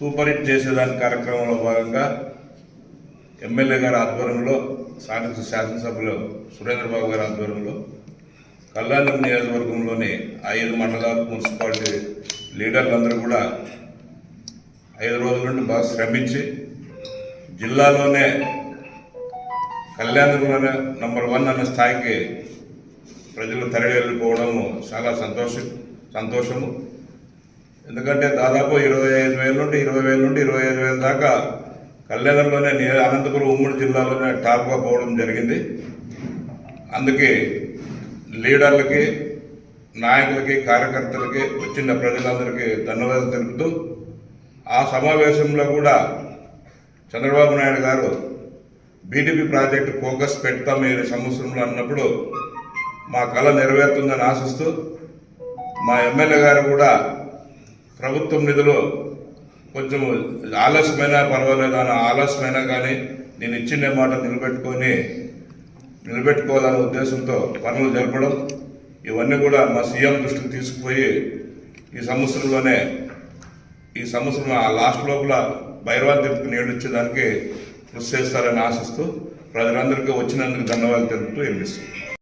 Super hit చేసేదాని కార్యక్రమంలో భాగంగా MLA గారి ఆధ్వర్యంలో స్థానిక శాసనసభ్యులు సురేంద్రబాబు గారి ఆధ్వర్యంలో కళ్యాణం నియోజకవర్గంలోని ఐదు మండల మున్సిపాలిటీ లీడర్లందరూ కూడా ఐదు రోజుల నుండి బాగా శ్రమించి జిల్లాలోనే కళ్యాణంలోనే నంబర్ వన్ అనే స్థాయికి ప్రజలు తరలిపోవడము చాలా సంతోషం సంతోషము. ఎందుకంటే దాదాపు ఇరవై ఐదు వేల నుండి ఇరవై వేల నుండి ఇరవై ఐదు వేల దాకా కళ్యాణంలోనే అనంతపురం ఉమ్మడి జిల్లాలోనే టాప్గా పోవడం జరిగింది. అందుకే లీడర్లకి నాయకులకి కార్యకర్తలకి వచ్చిన ప్రజలందరికీ ధన్యవాదాలు తెలుపుతూ ఆ సమావేశంలో కూడా చంద్రబాబు నాయుడు గారు బీటీపీ ప్రాజెక్టు ఫోకస్ పెడతాం ఈ సంవత్సరంలో అన్నప్పుడు మా కళ నెరవేరుతుందని ఆశిస్తూ మా ఎమ్మెల్యే గారు కూడా ప్రభుత్వం నిధులు కొంచెం ఆలస్యమైనా పర్వాలేదు అని ఆలస్యమైనా కానీ నేను ఇచ్చిన మాట నిలబెట్టుకొని నిలబెట్టుకోవాలనే ఉద్దేశంతో పనులు జరపడం ఇవన్నీ కూడా మా సీఎం దృష్టికి తీసుకుపోయి ఈ సంవత్సరంలోనే ఈ సంవత్సరం ఆ లాస్ట్ లోపల భైరవాన్ తిరుపతి నీళ్ళు ఇచ్చేదానికి కృషి చేస్తారని ఆశిస్తూ ప్రజలందరికీ వచ్చినందుకు ధన్యవాదాలు తెలుపుతూ ఎన్నిస్తాను